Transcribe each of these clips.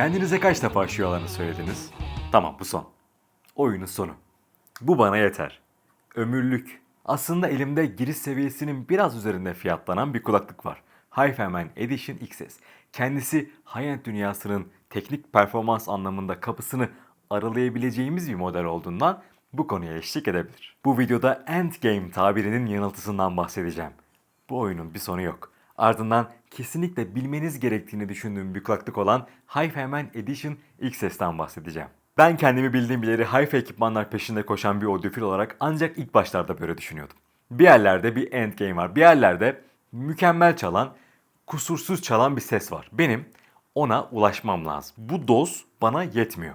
Kendinize kaç defa şu yalanı söylediniz? Tamam bu son. Oyunun sonu. Bu bana yeter. Ömürlük. Aslında elimde giriş seviyesinin biraz üzerinde fiyatlanan bir kulaklık var. Hi-Fi Edition XS. Kendisi high-end dünyasının teknik performans anlamında kapısını aralayabileceğimiz bir model olduğundan bu konuya eşlik edebilir. Bu videoda endgame tabirinin yanıltısından bahsedeceğim. Bu oyunun bir sonu yok. Ardından kesinlikle bilmeniz gerektiğini düşündüğüm bir kulaklık olan Hi-Fi Edition XS'ten bahsedeceğim. Ben kendimi bildiğim bileli hi-fi ekipmanlar peşinde koşan bir audiofil olarak ancak ilk başlarda böyle düşünüyordum. Bir yerlerde bir endgame var, bir yerlerde mükemmel çalan, kusursuz çalan bir ses var. Benim ona ulaşmam lazım. Bu doz bana yetmiyor.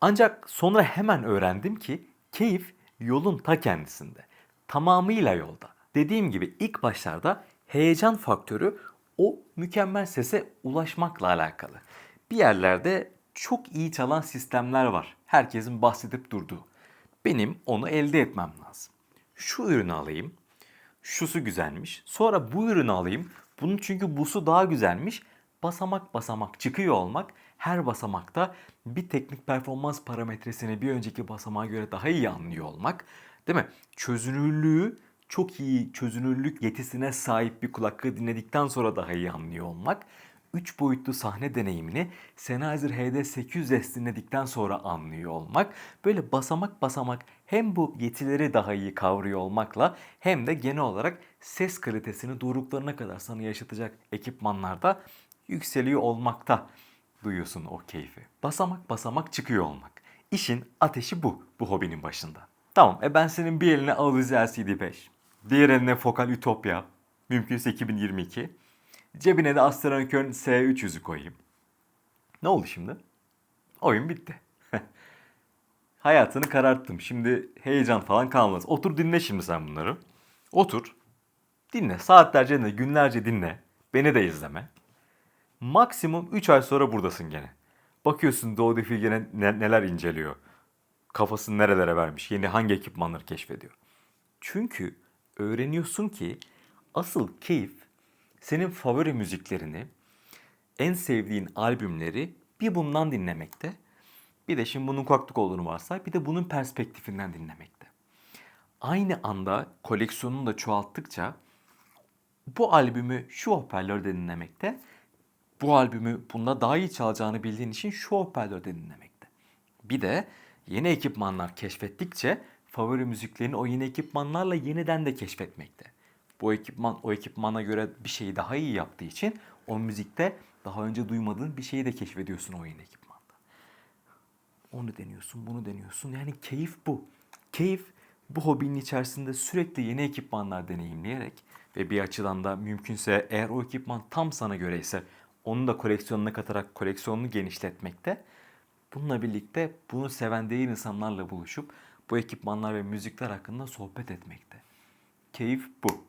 Ancak sonra hemen öğrendim ki keyif yolun ta kendisinde. Tamamıyla yolda. Dediğim gibi ilk başlarda heyecan faktörü o mükemmel sese ulaşmakla alakalı. Bir yerlerde çok iyi çalan sistemler var. Herkesin bahsedip durduğu. Benim onu elde etmem lazım. Şu ürünü alayım. Şusu güzelmiş. Sonra bu ürünü alayım. Bunun çünkü busu daha güzelmiş. Basamak basamak çıkıyor olmak her basamakta bir teknik performans parametresini bir önceki basamağa göre daha iyi anlıyor olmak. Değil mi? Çözünürlüğü çok iyi çözünürlük yetisine sahip bir kulaklığı dinledikten sonra daha iyi anlıyor olmak. 3 boyutlu sahne deneyimini Sennheiser HD800S dinledikten sonra anlıyor olmak. Böyle basamak basamak hem bu yetileri daha iyi kavruyor olmakla hem de genel olarak ses kalitesini doruklarına kadar sana yaşatacak ekipmanlarda yükseliyor olmakta duyuyorsun o keyfi. Basamak basamak çıkıyor olmak. İşin ateşi bu, bu hobinin başında. Tamam, e ben senin bir eline Aluzi LCD5, diğer eline Focal Utopia, mümkünse 2022, cebine de Astronikon S300'ü koyayım. Ne oldu şimdi? Oyun bitti. Hayatını kararttım. Şimdi heyecan falan kalmaz. Otur dinle şimdi sen bunları. Otur. Dinle. Saatlerce dinle, günlerce dinle. Beni de izleme. Maksimum 3 ay sonra buradasın gene. Bakıyorsun Doğu Defil neler inceliyor. Kafasını nerelere vermiş. Yeni hangi ekipmanları keşfediyor. Çünkü öğreniyorsun ki asıl keyif senin favori müziklerini, en sevdiğin albümleri bir bundan dinlemekte. Bir de şimdi bunun kulaklık olduğunu varsay, bir de bunun perspektifinden dinlemekte. Aynı anda koleksiyonunu da çoğalttıkça bu albümü şu hoparlörde dinlemekte, bu albümü bunda daha iyi çalacağını bildiğin için şu hoparlörde dinlemekte. Bir de yeni ekipmanlar keşfettikçe favori müziklerini o yeni ekipmanlarla yeniden de keşfetmekte. Bu ekipman o ekipmana göre bir şeyi daha iyi yaptığı için o müzikte daha önce duymadığın bir şeyi de keşfediyorsun o yeni ekipmanda. Onu deniyorsun, bunu deniyorsun. Yani keyif bu. Keyif bu hobinin içerisinde sürekli yeni ekipmanlar deneyimleyerek ve bir açıdan da mümkünse eğer o ekipman tam sana göre ise onu da koleksiyonuna katarak koleksiyonunu genişletmekte. Bununla birlikte bunu seven değil insanlarla buluşup bu ekipmanlar ve müzikler hakkında sohbet etmekte. Keyif bu.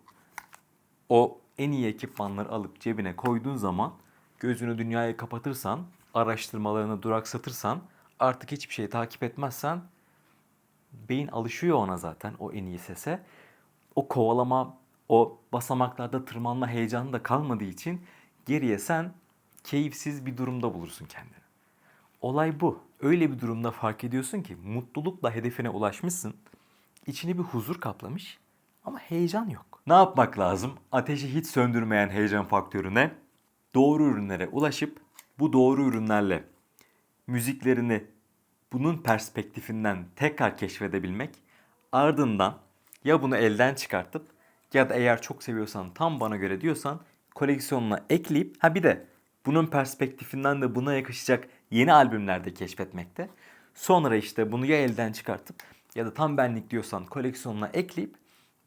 O en iyi ekipmanları alıp cebine koyduğun zaman gözünü dünyaya kapatırsan, araştırmalarını duraksatırsan, artık hiçbir şeyi takip etmezsen beyin alışıyor ona zaten o en iyi sese. O kovalama, o basamaklarda tırmanma heyecanı da kalmadığı için geriye sen keyifsiz bir durumda bulursun kendini. Olay bu. Öyle bir durumda fark ediyorsun ki mutlulukla hedefine ulaşmışsın. İçini bir huzur kaplamış ama heyecan yok. Ne yapmak lazım? Ateşi hiç söndürmeyen heyecan faktörüne doğru ürünlere ulaşıp bu doğru ürünlerle müziklerini bunun perspektifinden tekrar keşfedebilmek ardından ya bunu elden çıkartıp ya da eğer çok seviyorsan tam bana göre diyorsan koleksiyonuna ekleyip ha bir de bunun perspektifinden de buna yakışacak yeni albümler de keşfetmekte. Sonra işte bunu ya elden çıkartıp ya da tam benlik diyorsan koleksiyonuna ekleyip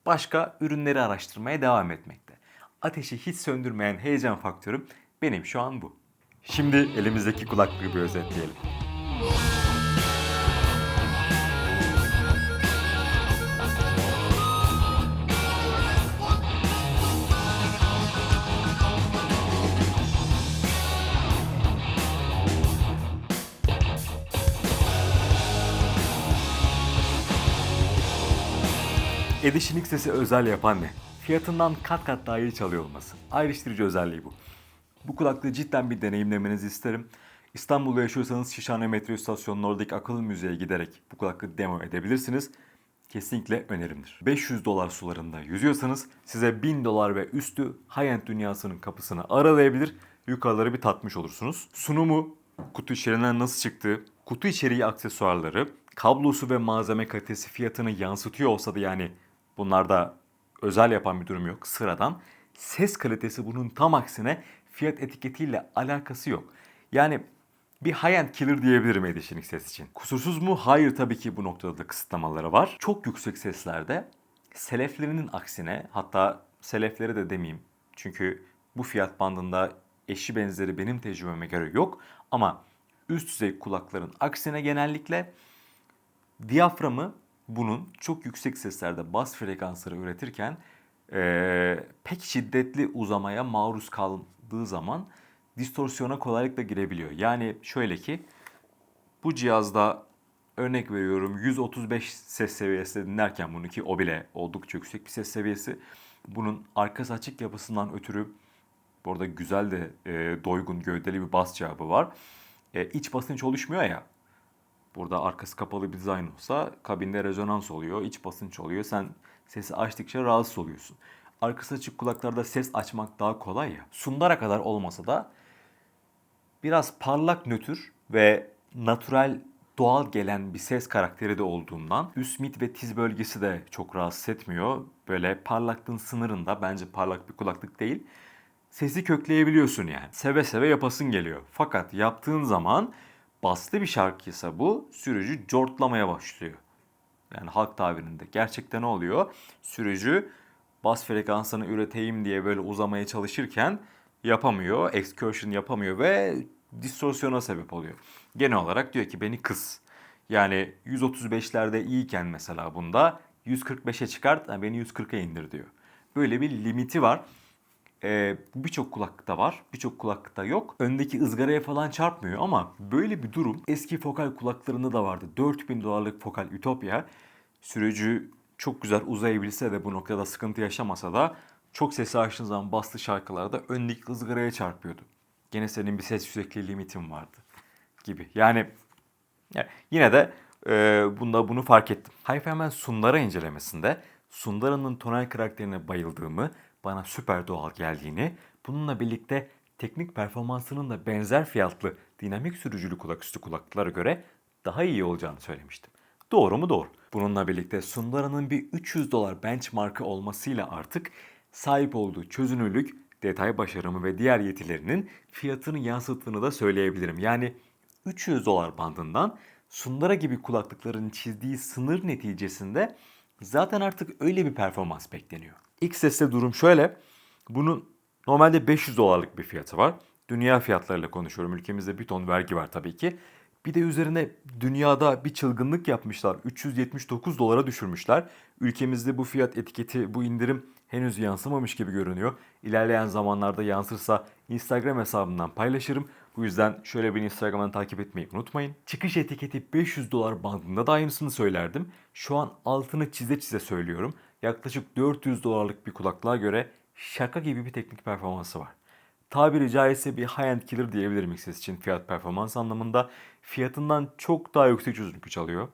başka ürünleri araştırmaya devam etmekte. Ateşi hiç söndürmeyen heyecan faktörüm benim şu an bu. Şimdi elimizdeki kulaklığı bir özetleyelim. Edition X'esi özel yapan ne? Fiyatından kat kat daha iyi çalıyor olması. Ayrıştırıcı özelliği bu. Bu kulaklığı cidden bir deneyimlemenizi isterim. İstanbul'da yaşıyorsanız Şişhane metro istasyonunun oradaki akıllı müzeye giderek bu kulaklığı demo edebilirsiniz. Kesinlikle önerimdir. 500 dolar sularında yüzüyorsanız size 1000 dolar ve üstü high-end dünyasının kapısını aralayabilir. Yukarıları bir tatmış olursunuz. Sunumu, kutu içeriğinden nasıl çıktığı, kutu içeriği aksesuarları, kablosu ve malzeme kalitesi fiyatını yansıtıyor olsa da yani bunlarda özel yapan bir durum yok. Sıradan. Ses kalitesi bunun tam aksine fiyat etiketiyle alakası yok. Yani bir high-end killer diyebilirim Edition ses için. Kusursuz mu? Hayır tabii ki bu noktada da kısıtlamaları var. Çok yüksek seslerde seleflerinin aksine hatta selefleri de demeyeyim. Çünkü bu fiyat bandında eşi benzeri benim tecrübeme göre yok. Ama üst düzey kulakların aksine genellikle diyaframı bunun çok yüksek seslerde bas frekansları üretirken eee, pek şiddetli uzamaya maruz kaldığı zaman distorsiyona kolaylıkla girebiliyor. Yani şöyle ki bu cihazda örnek veriyorum 135 ses seviyesi dinlerken bunu ki o bile oldukça yüksek bir ses seviyesi. Bunun arkası açık yapısından ötürü bu güzel de e, doygun gövdeli bir bas cevabı var. E, iç basınç oluşmuyor ya. Burada arkası kapalı bir dizayn olsa kabinde rezonans oluyor, iç basınç oluyor. Sen sesi açtıkça rahatsız oluyorsun. Arkası açık kulaklarda ses açmak daha kolay ya. Sundara kadar olmasa da biraz parlak nötr ve natural doğal gelen bir ses karakteri de olduğundan üst mid ve tiz bölgesi de çok rahatsız etmiyor. Böyle parlaklığın sınırında bence parlak bir kulaklık değil. Sesi kökleyebiliyorsun yani. Seve seve yapasın geliyor. Fakat yaptığın zaman baslı bir şarkıysa bu sürücü cortlamaya başlıyor. Yani halk tabirinde gerçekten ne oluyor? Sürücü bas frekansını üreteyim diye böyle uzamaya çalışırken yapamıyor, excursion yapamıyor ve distorsiyona sebep oluyor. Genel olarak diyor ki beni kıs. Yani 135'lerde iyiyken mesela bunda 145'e çıkart, beni 140'a indir diyor. Böyle bir limiti var. Ee, birçok kulaklıkta var, birçok kulaklıkta yok. Öndeki ızgaraya falan çarpmıyor ama böyle bir durum eski fokal kulaklarında da vardı. 4000 dolarlık fokal Ütopya sürücü çok güzel uzayabilse de bu noktada sıkıntı yaşamasa da çok sesi açtığın zaman baslı şarkılarda öndeki ızgaraya çarpıyordu. Gene senin bir ses yüksekliği limitin vardı gibi. Yani yine de e, bunda bunu fark ettim. Hyperman Sundara incelemesinde Sundara'nın tonal karakterine bayıldığımı, bana süper doğal geldiğini, bununla birlikte teknik performansının da benzer fiyatlı dinamik sürücülü kulaküstü kulaklıklara göre daha iyi olacağını söylemiştim. Doğru mu doğru. Bununla birlikte Sundara'nın bir 300 dolar benchmarkı olmasıyla artık sahip olduğu çözünürlük, detay başarımı ve diğer yetilerinin fiyatını yansıttığını da söyleyebilirim. Yani 300 dolar bandından Sundara gibi kulaklıkların çizdiği sınır neticesinde zaten artık öyle bir performans bekleniyor. Sesle durum şöyle. Bunun normalde 500 dolarlık bir fiyatı var. Dünya fiyatlarıyla konuşuyorum. Ülkemizde bir ton vergi var tabii ki. Bir de üzerine dünyada bir çılgınlık yapmışlar. 379 dolara düşürmüşler. Ülkemizde bu fiyat etiketi, bu indirim henüz yansımamış gibi görünüyor. İlerleyen zamanlarda yansırsa Instagram hesabımdan paylaşırım. Bu yüzden şöyle beni Instagram'dan takip etmeyi unutmayın. Çıkış etiketi 500 dolar bandında da aynısını söylerdim. Şu an altını çize çize söylüyorum. Yaklaşık 400 dolarlık bir kulaklığa göre şaka gibi bir teknik performansı var. Tabiri caizse bir high-end killer diyebilirim XS için fiyat performans anlamında. Fiyatından çok daha yüksek çözünürlük çalıyor.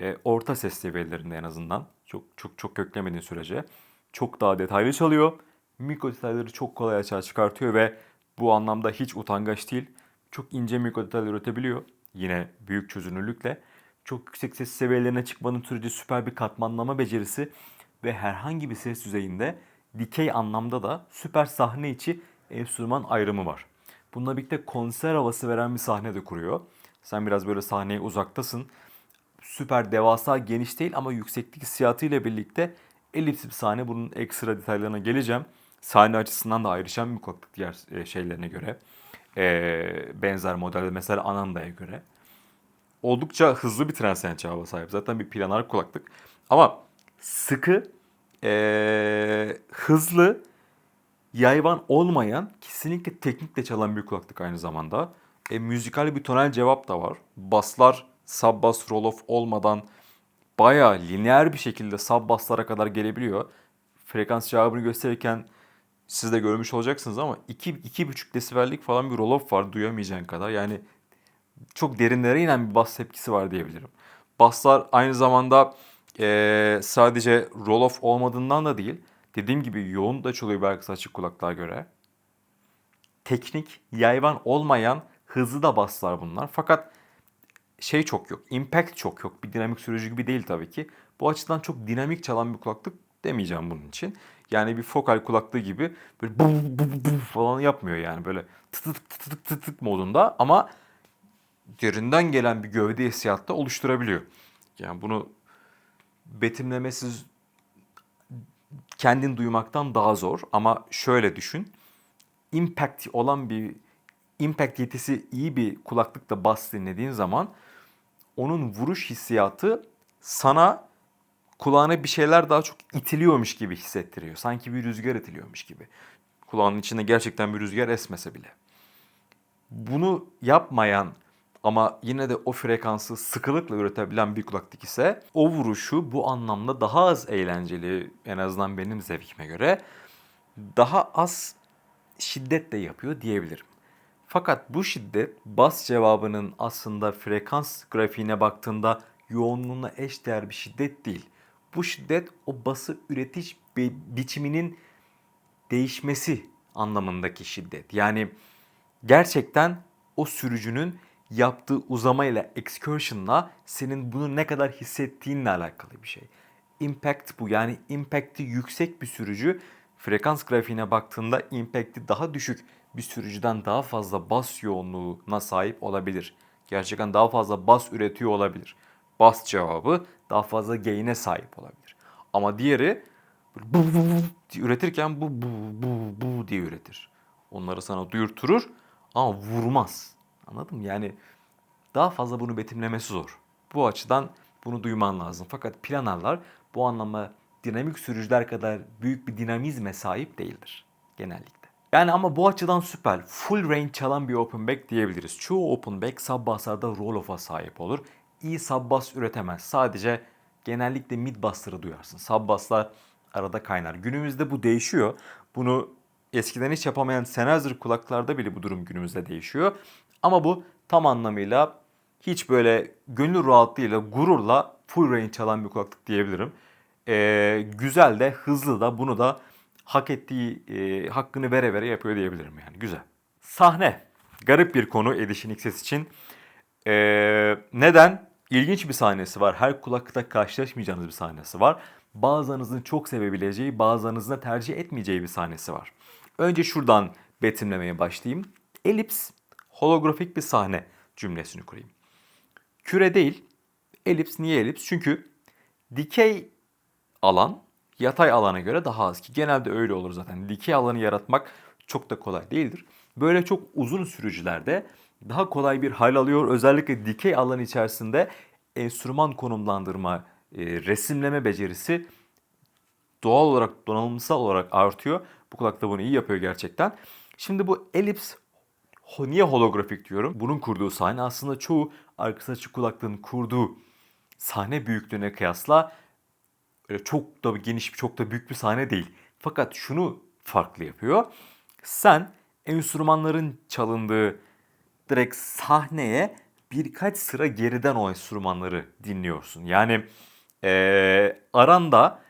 E, orta ses seviyelerinde en azından. Çok çok çok köklemediğin sürece. Çok daha detaylı çalıyor. Mikro detayları çok kolay açığa çıkartıyor ve bu anlamda hiç utangaç değil. Çok ince mikro detaylar üretebiliyor. Yine büyük çözünürlükle. Çok yüksek ses seviyelerine çıkmanın süreci süper bir katmanlama becerisi ve herhangi bir ses düzeyinde dikey anlamda da süper sahne içi enstrüman ayrımı var. Bununla birlikte konser havası veren bir sahne de kuruyor. Sen biraz böyle sahneye uzaktasın. Süper devasa geniş değil ama yükseklik hissiyatı ile birlikte elips bir sahne. Bunun ekstra detaylarına geleceğim. Sahne açısından da ayrışan bir kulaklık diğer e, şeylerine göre. E, benzer modelde mesela Ananda'ya göre. Oldukça hızlı bir transient cevaba sahip. Zaten bir planar kulaklık. Ama sıkı, e, hızlı, yayvan olmayan, kesinlikle teknikle çalan bir kulaklık aynı zamanda. E, müzikal bir tonal cevap da var. Baslar sub bass roll off olmadan bayağı lineer bir şekilde sub basslara kadar gelebiliyor. Frekans cevabını gösterirken siz de görmüş olacaksınız ama 2 2,5 desibellik falan bir roll off var duyamayacağın kadar. Yani çok derinlere inen bir bas tepkisi var diyebilirim. Basslar aynı zamanda eee, sadece roll off olmadığından da değil. Dediğim gibi yoğun da çalıyor belki açık kulaklığa göre. Teknik, yayvan olmayan hızlı da baslar bunlar. Fakat şey çok yok. Impact çok yok. Bir dinamik sürücü gibi değil tabii ki. Bu açıdan çok dinamik çalan bir kulaklık demeyeceğim bunun için. Yani bir fokal kulaklığı gibi böyle bu bu bu falan yapmıyor yani böyle tık tık tık tık tık tık modunda ama derinden gelen bir gövde hissiyatı oluşturabiliyor. Yani bunu betimlemesiz kendin duymaktan daha zor ama şöyle düşün. Impact olan bir impact yetisi iyi bir kulaklıkla bas dinlediğin zaman onun vuruş hissiyatı sana kulağına bir şeyler daha çok itiliyormuş gibi hissettiriyor. Sanki bir rüzgar itiliyormuş gibi. Kulağının içinde gerçekten bir rüzgar esmese bile. Bunu yapmayan ama yine de o frekansı sıkılıkla üretebilen bir kulaklık ise o vuruşu bu anlamda daha az eğlenceli en azından benim zevkime göre daha az şiddetle yapıyor diyebilirim. Fakat bu şiddet bas cevabının aslında frekans grafiğine baktığında yoğunluğuna eşdeğer bir şiddet değil. Bu şiddet o bası üretiş bi- biçiminin değişmesi anlamındaki şiddet. Yani gerçekten o sürücünün yaptığı uzamayla, excursion'la senin bunu ne kadar hissettiğinle alakalı bir şey. Impact bu. Yani impact'i yüksek bir sürücü frekans grafiğine baktığında impact'i daha düşük bir sürücüden daha fazla bas yoğunluğuna sahip olabilir. Gerçekten daha fazla bas üretiyor olabilir. Bas cevabı daha fazla gain'e sahip olabilir. Ama diğeri bu bu bu üretirken bu bu bu bu diye üretir. Onları sana duyurturur ama vurmaz. Anladın mı? Yani daha fazla bunu betimlemesi zor. Bu açıdan bunu duyman lazım. Fakat planarlar bu anlamda dinamik sürücüler kadar büyük bir dinamizme sahip değildir genellikle. Yani ama bu açıdan süper. Full range çalan bir open back diyebiliriz. Çoğu open back sub basslarda roll off'a sahip olur. İyi sub bass üretemez. Sadece genellikle mid bassları duyarsın. Sub basslar arada kaynar. Günümüzde bu değişiyor. Bunu eskiden hiç yapamayan Sennheiser kulaklarda bile bu durum günümüzde değişiyor. Ama bu tam anlamıyla hiç böyle gönül rahatlığıyla, gururla full range çalan bir kulaklık diyebilirim. Ee, güzel de, hızlı da bunu da hak ettiği e, hakkını vere vere yapıyor diyebilirim yani. Güzel. Sahne. Garip bir konu Edition XS için. Ee, neden? İlginç bir sahnesi var. Her kulaklıkta karşılaşmayacağınız bir sahnesi var. Bazılarınızın çok sevebileceği, bazılarınızın da tercih etmeyeceği bir sahnesi var. Önce şuradan betimlemeye başlayayım. Elips, holografik bir sahne cümlesini kurayım. Küre değil, elips niye elips? Çünkü dikey alan yatay alana göre daha az ki genelde öyle olur zaten. Dikey alanı yaratmak çok da kolay değildir. Böyle çok uzun sürücülerde daha kolay bir hal alıyor. Özellikle dikey alan içerisinde enstrüman konumlandırma, e, resimleme becerisi doğal olarak, donanımsal olarak artıyor. Bu kulakta bunu iyi yapıyor gerçekten. Şimdi bu elips niye holografik diyorum? Bunun kurduğu sahne aslında çoğu arkası açık kulaklığın kurduğu sahne büyüklüğüne kıyasla öyle çok da geniş, çok da büyük bir sahne değil. Fakat şunu farklı yapıyor. Sen enstrümanların çalındığı direkt sahneye birkaç sıra geriden o enstrümanları dinliyorsun. Yani eee, aranda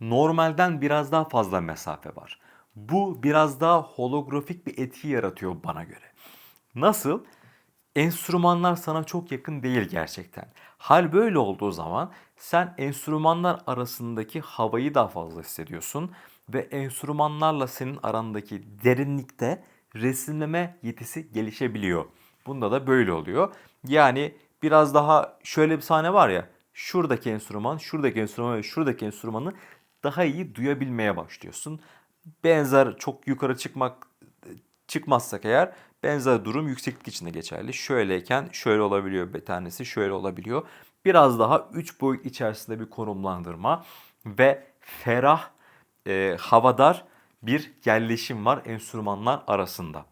normalden biraz daha fazla mesafe var. Bu biraz daha holografik bir etki yaratıyor bana göre. Nasıl? Enstrümanlar sana çok yakın değil gerçekten. Hal böyle olduğu zaman sen enstrümanlar arasındaki havayı daha fazla hissediyorsun ve enstrümanlarla senin arandaki derinlikte resimleme yetisi gelişebiliyor. Bunda da böyle oluyor. Yani biraz daha şöyle bir sahne var ya. Şuradaki enstrüman, şuradaki enstrüman ve şuradaki enstrümanı daha iyi duyabilmeye başlıyorsun. Benzer çok yukarı çıkmak çıkmazsak eğer benzer durum yükseklik içinde geçerli. Şöyleyken şöyle olabiliyor bir tanesi, şöyle olabiliyor. Biraz daha 3 boyut içerisinde bir konumlandırma ve ferah, e, havadar bir yerleşim var enstrümanlar arasında.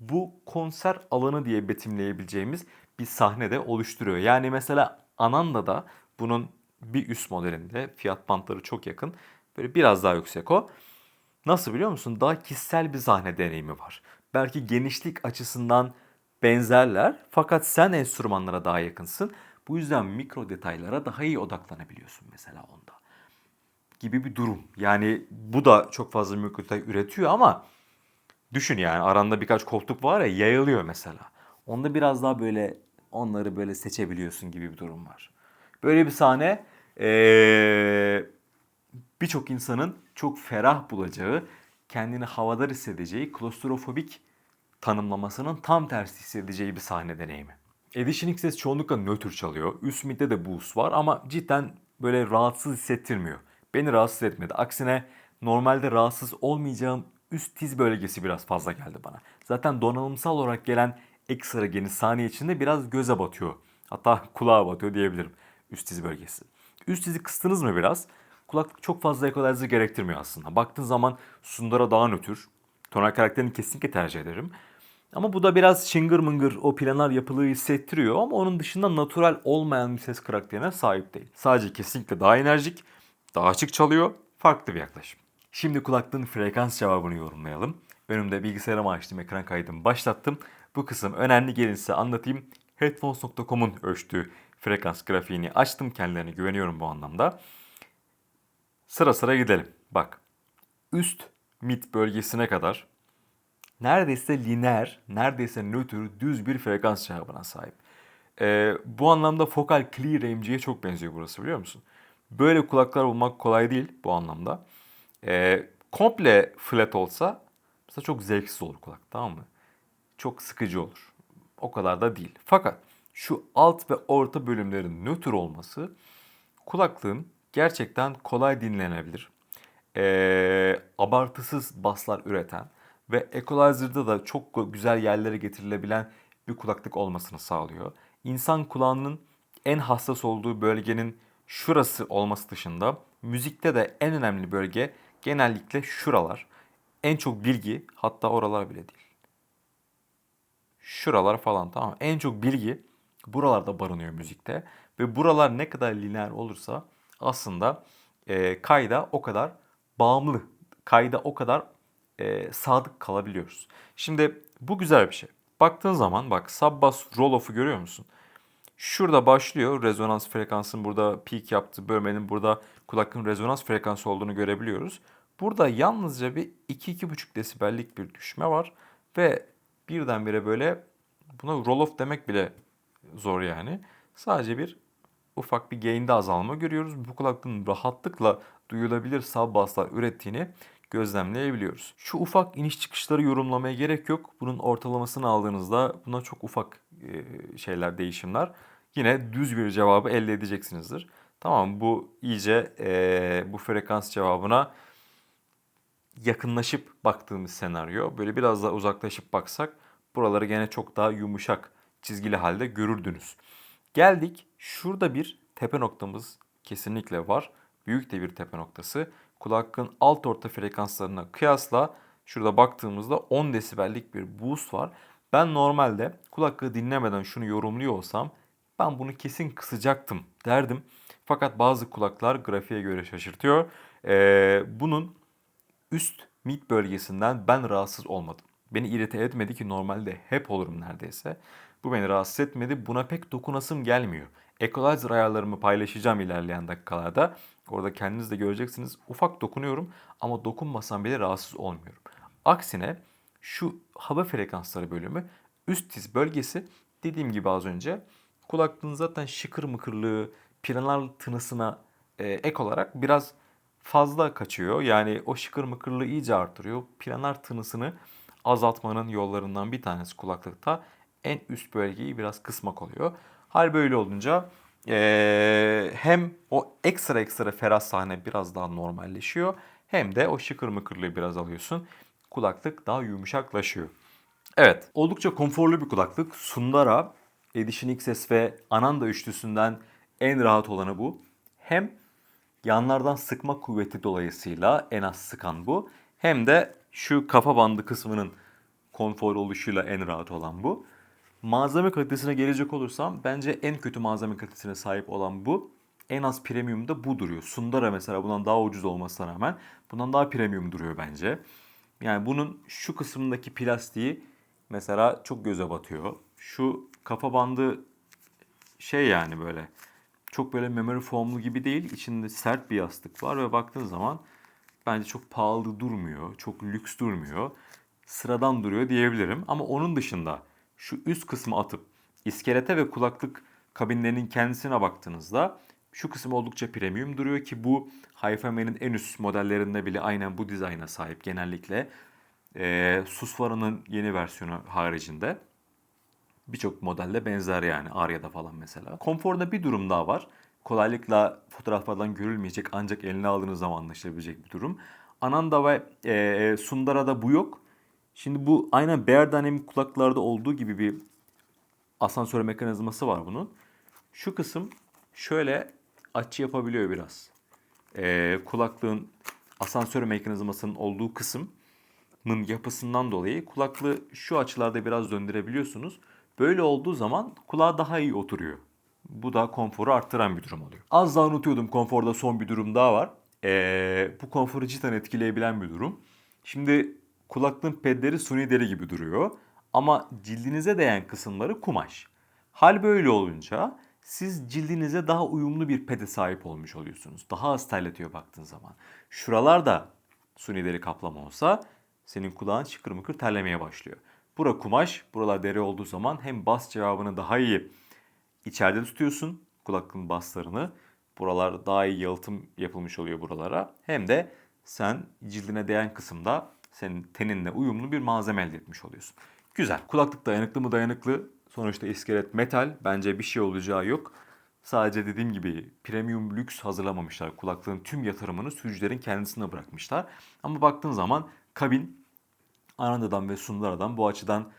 Bu konser alanı diye betimleyebileceğimiz bir sahne de oluşturuyor. Yani mesela Ananda'da bunun bir üst modelinde fiyat bantları çok yakın. Böyle biraz daha yüksek o. Nasıl biliyor musun? Daha kişisel bir sahne deneyimi var. Belki genişlik açısından benzerler fakat sen enstrümanlara daha yakınsın. Bu yüzden mikro detaylara daha iyi odaklanabiliyorsun mesela onda. Gibi bir durum. Yani bu da çok fazla mikro detay üretiyor ama düşün yani aranda birkaç koltuk var ya yayılıyor mesela. Onda biraz daha böyle onları böyle seçebiliyorsun gibi bir durum var. Böyle bir sahne ee, birçok insanın çok ferah bulacağı, kendini havadar hissedeceği, klostrofobik tanımlamasının tam tersi hissedeceği bir sahne deneyimi. Edition XS çoğunlukla nötr çalıyor. Üst midde de boost var ama cidden böyle rahatsız hissettirmiyor. Beni rahatsız etmedi. Aksine normalde rahatsız olmayacağım üst tiz bölgesi biraz fazla geldi bana. Zaten donanımsal olarak gelen ekstra geniş saniye içinde biraz göze batıyor. Hatta kulağa batıyor diyebilirim üst tiz bölgesi. Üst tizi kıstınız mı biraz? Kulaklık çok fazla equalizer gerektirmiyor aslında. Baktığın zaman Sundara daha nötr. Tonal karakterini kesinlikle tercih ederim. Ama bu da biraz şıngır mıngır o planlar yapılığı hissettiriyor ama onun dışında natural olmayan bir ses karakterine sahip değil. Sadece kesinlikle daha enerjik, daha açık çalıyor, farklı bir yaklaşım. Şimdi kulaklığın frekans cevabını yorumlayalım. Önümde bilgisayarımı açtım, ekran kaydımı başlattım. Bu kısım önemli gelin size anlatayım. Headphones.com'un ölçtüğü frekans grafiğini açtım. Kendilerine güveniyorum bu anlamda. Sıra sıra gidelim. Bak. Üst mid bölgesine kadar neredeyse lineer, neredeyse nötr, düz bir frekans cevabına sahip. Ee, bu anlamda Focal Clear MG'ye çok benziyor burası biliyor musun? Böyle kulaklar bulmak kolay değil bu anlamda. Ee, komple flat olsa mesela çok zevksiz olur kulak tamam mı? Çok sıkıcı olur. O kadar da değil. Fakat şu alt ve orta bölümlerin nötr olması kulaklığın gerçekten kolay dinlenebilir. Ee, abartısız baslar üreten ve equalizer'da da çok güzel yerlere getirilebilen bir kulaklık olmasını sağlıyor. İnsan kulağının en hassas olduğu bölgenin şurası olması dışında müzikte de en önemli bölge genellikle şuralar. En çok bilgi hatta oralar bile değil. Şuralar falan tamam. En çok bilgi buralarda barınıyor müzikte ve buralar ne kadar lineer olursa aslında e, kayda o kadar bağımlı, kayda o kadar e, sadık kalabiliyoruz. Şimdi bu güzel bir şey. Baktığın zaman bak sub-bass roll-off'u görüyor musun? Şurada başlıyor rezonans frekansın burada peak yaptığı bölmenin burada kulaklığın rezonans frekansı olduğunu görebiliyoruz. Burada yalnızca bir 2-2,5 desibellik bir düşme var ve birdenbire böyle buna roll-off demek bile zor yani. Sadece bir ufak bir gain'de azalma görüyoruz. Bu kulaklığın rahatlıkla duyulabilir sub basslar ürettiğini gözlemleyebiliyoruz. Şu ufak iniş çıkışları yorumlamaya gerek yok. Bunun ortalamasını aldığınızda buna çok ufak e, şeyler, değişimler. Yine düz bir cevabı elde edeceksinizdir. Tamam bu iyice e, bu frekans cevabına yakınlaşıp baktığımız senaryo. Böyle biraz daha uzaklaşıp baksak buraları gene çok daha yumuşak çizgili halde görürdünüz. Geldik şurada bir tepe noktamız kesinlikle var. Büyük de bir tepe noktası kulaklığın alt orta frekanslarına kıyasla şurada baktığımızda 10 desibellik bir boost var. Ben normalde kulaklığı dinlemeden şunu yorumluyor olsam ben bunu kesin kısacaktım derdim. Fakat bazı kulaklar grafiğe göre şaşırtıyor. Ee, bunun üst mid bölgesinden ben rahatsız olmadım. Beni irite etmedi ki normalde hep olurum neredeyse. Bu beni rahatsız etmedi. Buna pek dokunasım gelmiyor. Equalizer ayarlarımı paylaşacağım ilerleyen dakikalarda. Orada kendiniz de göreceksiniz. Ufak dokunuyorum ama dokunmasam bile rahatsız olmuyorum. Aksine şu hava frekansları bölümü üst tiz bölgesi dediğim gibi az önce kulaklığın zaten şıkır mıkırlığı, planar tınısına e, ek olarak biraz fazla kaçıyor. Yani o şıkır mıkırlığı iyice artırıyor. Planar tınısını azaltmanın yollarından bir tanesi kulaklıkta en üst bölgeyi biraz kısmak oluyor. Hal böyle olunca ee, hem o ekstra ekstra ferah sahne biraz daha normalleşiyor hem de o şıkır mıkırlığı biraz alıyorsun. Kulaklık daha yumuşaklaşıyor. Evet, oldukça konforlu bir kulaklık. Sundara, Edition XS ve Ananda üçlüsünden en rahat olanı bu. Hem yanlardan sıkma kuvveti dolayısıyla en az sıkan bu. Hem de şu kafa bandı kısmının konfor oluşuyla en rahat olan bu. Malzeme kalitesine gelecek olursam bence en kötü malzeme kalitesine sahip olan bu. En az premium da bu duruyor. Sundara mesela bundan daha ucuz olmasına rağmen bundan daha premium duruyor bence. Yani bunun şu kısmındaki plastiği mesela çok göze batıyor. şu kafa bandı şey yani böyle çok böyle memory foamlu gibi değil. İçinde sert bir yastık var ve baktığın zaman bence çok pahalı durmuyor. Çok lüks durmuyor. Sıradan duruyor diyebilirim. Ama onun dışında şu üst kısmı atıp iskelete ve kulaklık kabinlerinin kendisine baktığınızda şu kısım oldukça premium duruyor ki bu Hi-Fi en üst modellerinde bile aynen bu dizayna sahip genellikle. Ee, Susvara'nın yeni versiyonu haricinde birçok modelde benzer yani Arya'da falan mesela. Konforda bir durum daha var. Kolaylıkla fotoğraflardan görülmeyecek ancak eline aldığınız zaman anlaşılabilecek bir durum. Ananda ve e, Sundara'da bu yok. Şimdi bu aynen Bear Dynamic kulaklarda olduğu gibi bir asansör mekanizması var bunun. Şu kısım şöyle açı yapabiliyor biraz. E, kulaklığın asansör mekanizmasının olduğu kısmın yapısından dolayı kulaklığı şu açılarda biraz döndürebiliyorsunuz. Böyle olduğu zaman kulağa daha iyi oturuyor. Bu da konforu arttıran bir durum oluyor. Az daha unutuyordum konforda son bir durum daha var. Ee, bu konforu cidden etkileyebilen bir durum. Şimdi kulaklığın pedleri suni deri gibi duruyor. Ama cildinize değen kısımları kumaş. Hal böyle olunca siz cildinize daha uyumlu bir pede sahip olmuş oluyorsunuz. Daha az terletiyor baktığın zaman. Şuralar da suni deri kaplama olsa senin kulağın şıkır mıkır terlemeye başlıyor. Bura kumaş, buralar deri olduğu zaman hem bas cevabını daha iyi içeride tutuyorsun kulaklığın baslarını. Buralar daha iyi yalıtım yapılmış oluyor buralara. Hem de sen cildine değen kısımda senin teninle uyumlu bir malzeme elde etmiş oluyorsun. Güzel. Kulaklık dayanıklı mı dayanıklı? Sonuçta iskelet metal. Bence bir şey olacağı yok. Sadece dediğim gibi premium lüks hazırlamamışlar. Kulaklığın tüm yatırımını sürücülerin kendisine bırakmışlar. Ama baktığın zaman kabin Ananda'dan ve Sundara'dan bu açıdan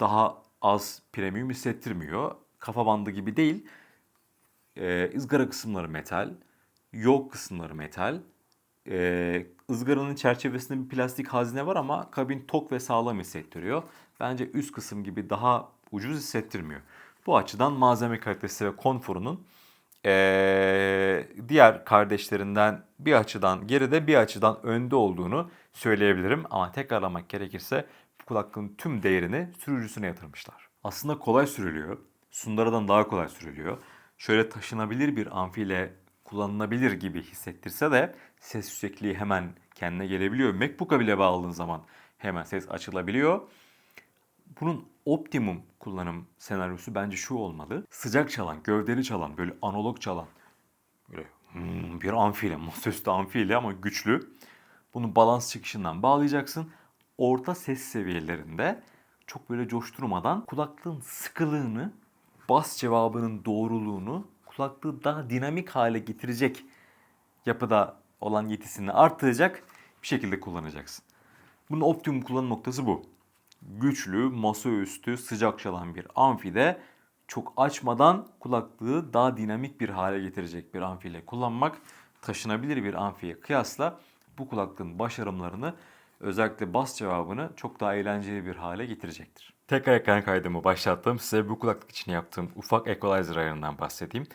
daha az premium hissettirmiyor. Kafa bandı gibi değil. Ee, ızgara kısımları metal. Yol kısımları metal. Ee, ızgaranın çerçevesinde bir plastik hazine var ama kabin tok ve sağlam hissettiriyor. Bence üst kısım gibi daha ucuz hissettirmiyor. Bu açıdan malzeme kalitesi ve konforunun ee, diğer kardeşlerinden bir açıdan geride bir açıdan önde olduğunu söyleyebilirim. Ama tekrarlamak gerekirse bu kulaklığın tüm değerini sürücüsüne yatırmışlar. Aslında kolay sürülüyor. Sundara'dan daha kolay sürülüyor. Şöyle taşınabilir bir amfiyle kullanılabilir gibi hissettirse de ses yüksekliği hemen kendine gelebiliyor. MacBook'a bile bağladığın zaman hemen ses açılabiliyor. Bunun optimum kullanım senaryosu bence şu olmalı. Sıcak çalan, gövdeli çalan, böyle analog çalan böyle hmm, bir amfiyle, masaüstü amfiyle ama güçlü. Bunu balans çıkışından bağlayacaksın. Orta ses seviyelerinde çok böyle coşturmadan kulaklığın sıkılığını, bas cevabının doğruluğunu, kulaklığı daha dinamik hale getirecek yapıda olan yetisini artıracak bir şekilde kullanacaksın. Bunun optimum kullanım noktası bu güçlü, masaüstü, sıcak çalan bir amfide çok açmadan kulaklığı daha dinamik bir hale getirecek bir amfiyle kullanmak taşınabilir bir amfiye kıyasla bu kulaklığın başarımlarını özellikle bas cevabını çok daha eğlenceli bir hale getirecektir. Tekrar ekran kaydımı başlattım. Size bu kulaklık için yaptığım ufak equalizer ayarından bahsedeyim.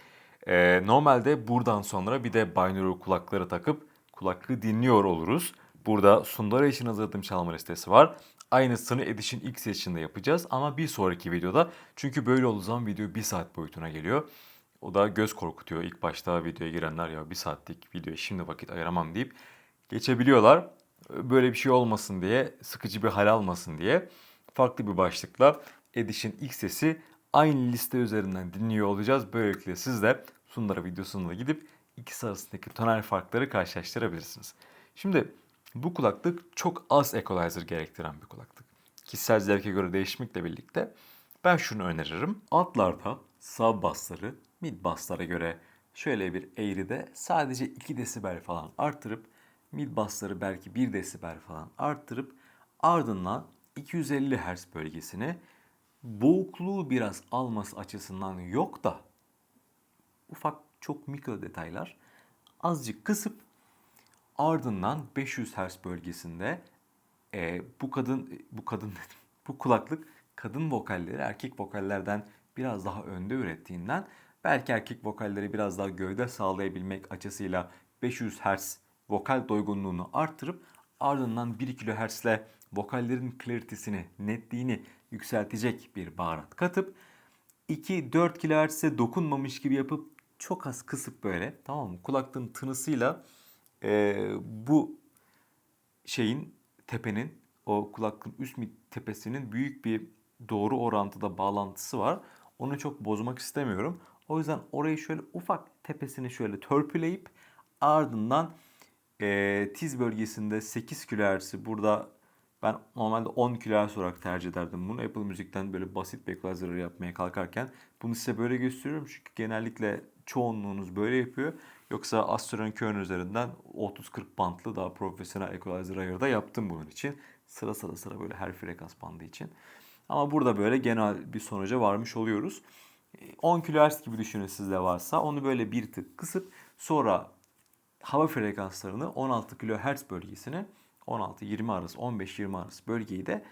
Ee, normalde buradan sonra bir de binaural kulakları takıp kulaklığı dinliyor oluruz. Burada Sundara için hazırladığım çalma listesi var. Aynısını Edition X için de yapacağız ama bir sonraki videoda. Çünkü böyle olduğu zaman video bir saat boyutuna geliyor. O da göz korkutuyor. İlk başta videoya girenler ya bir saatlik videoya şimdi vakit ayıramam deyip geçebiliyorlar. Böyle bir şey olmasın diye, sıkıcı bir hal almasın diye farklı bir başlıkla Edition X sesi aynı liste üzerinden dinliyor olacağız. Böylelikle siz de Sundara videosunda gidip ikisi arasındaki tonel farkları karşılaştırabilirsiniz. Şimdi bu kulaklık çok az equalizer gerektiren bir kulaklık. Kişisel zevke göre değişmekle birlikte ben şunu öneririm. Altlarda sub bassları mid basslara göre şöyle bir eğride sadece 2 desibel falan arttırıp mid bassları belki 1 desibel falan arttırıp ardından 250 Hz bölgesini boğukluğu biraz alması açısından yok da ufak çok mikro detaylar azıcık kısıp Ardından 500 Hz bölgesinde e, bu kadın bu kadın bu kulaklık kadın vokalleri erkek vokallerden biraz daha önde ürettiğinden belki erkek vokalleri biraz daha gövde sağlayabilmek açısıyla 500 Hz vokal doygunluğunu arttırıp ardından 1 kHz ile vokallerin clarity'sini, netliğini yükseltecek bir baharat katıp 2-4 kHz'e dokunmamış gibi yapıp çok az kısıp böyle tamam mı? Kulaklığın tınısıyla eee, bu şeyin tepenin o kulaklığın üst tepesinin büyük bir doğru orantıda bağlantısı var. Onu çok bozmak istemiyorum. O yüzden orayı şöyle ufak tepesini şöyle törpüleyip ardından eee, tiz bölgesinde 8 kHz'i burada ben normalde 10 kHz olarak tercih ederdim bunu. Apple Müzik'ten böyle basit bir equalizer yapmaya kalkarken bunu size böyle gösteriyorum çünkü genellikle çoğunluğunuz böyle yapıyor. Yoksa Astro'nun Kern üzerinden 30-40 bantlı daha profesyonel equalizer ayarda yaptım bunun için. Sıra sıra sıra böyle her frekans bandı için. Ama burada böyle genel bir sonuca varmış oluyoruz. 10 kHz gibi düşünün sizde varsa onu böyle bir tık kısıp sonra hava frekanslarını 16 kHz bölgesine 16-20 arası 15-20 arası bölgeyi de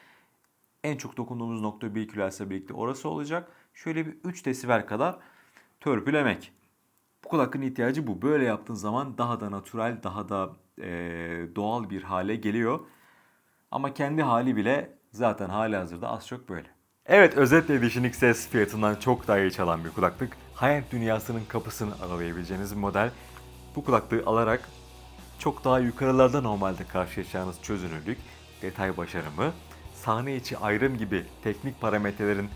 en çok dokunduğumuz nokta 1 kHz ile birlikte orası olacak. Şöyle bir 3 desibel kadar törpülemek. Bu kulaklığın ihtiyacı bu. Böyle yaptığın zaman daha da natürel, daha da eee, doğal bir hale geliyor. Ama kendi hali bile zaten hali hazırda az çok böyle. Evet özetle Vision XS fiyatından çok daha iyi çalan bir kulaklık. High-end dünyasının kapısını aralayabileceğiniz bir model. Bu kulaklığı alarak çok daha yukarılarda normalde karşılaşacağınız çözünürlük, detay başarımı, sahne içi ayrım gibi teknik parametrelerin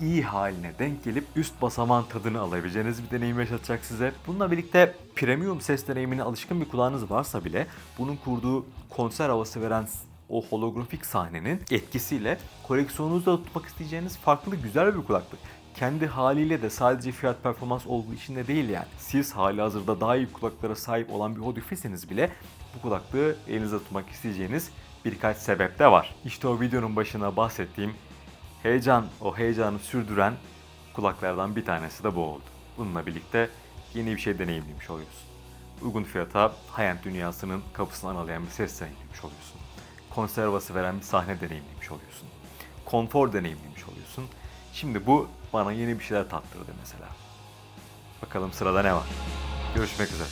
iyi haline denk gelip üst basamağın tadını alabileceğiniz bir deneyim yaşatacak size. Bununla birlikte premium ses deneyimine alışkın bir kulağınız varsa bile bunun kurduğu konser havası veren o holografik sahnenin etkisiyle koleksiyonunuzda tutmak isteyeceğiniz farklı güzel bir kulaklık. Kendi haliyle de sadece fiyat performans olduğu için de değil yani. Siz hali hazırda daha iyi kulaklara sahip olan bir hodifiseniz bile bu kulaklığı elinizde tutmak isteyeceğiniz birkaç sebep de var. İşte o videonun başına bahsettiğim heyecan, o heyecanı sürdüren kulaklardan bir tanesi de bu oldu. Bununla birlikte yeni bir şey deneyimlemiş oluyorsun. Uygun fiyata high-end dünyasının kapısını aralayan bir ses deneyimlemiş oluyorsun. Konservası veren bir sahne deneyimlemiş oluyorsun. Konfor deneyimlemiş oluyorsun. Şimdi bu bana yeni bir şeyler tattırdı mesela. Bakalım sırada ne var? Görüşmek üzere.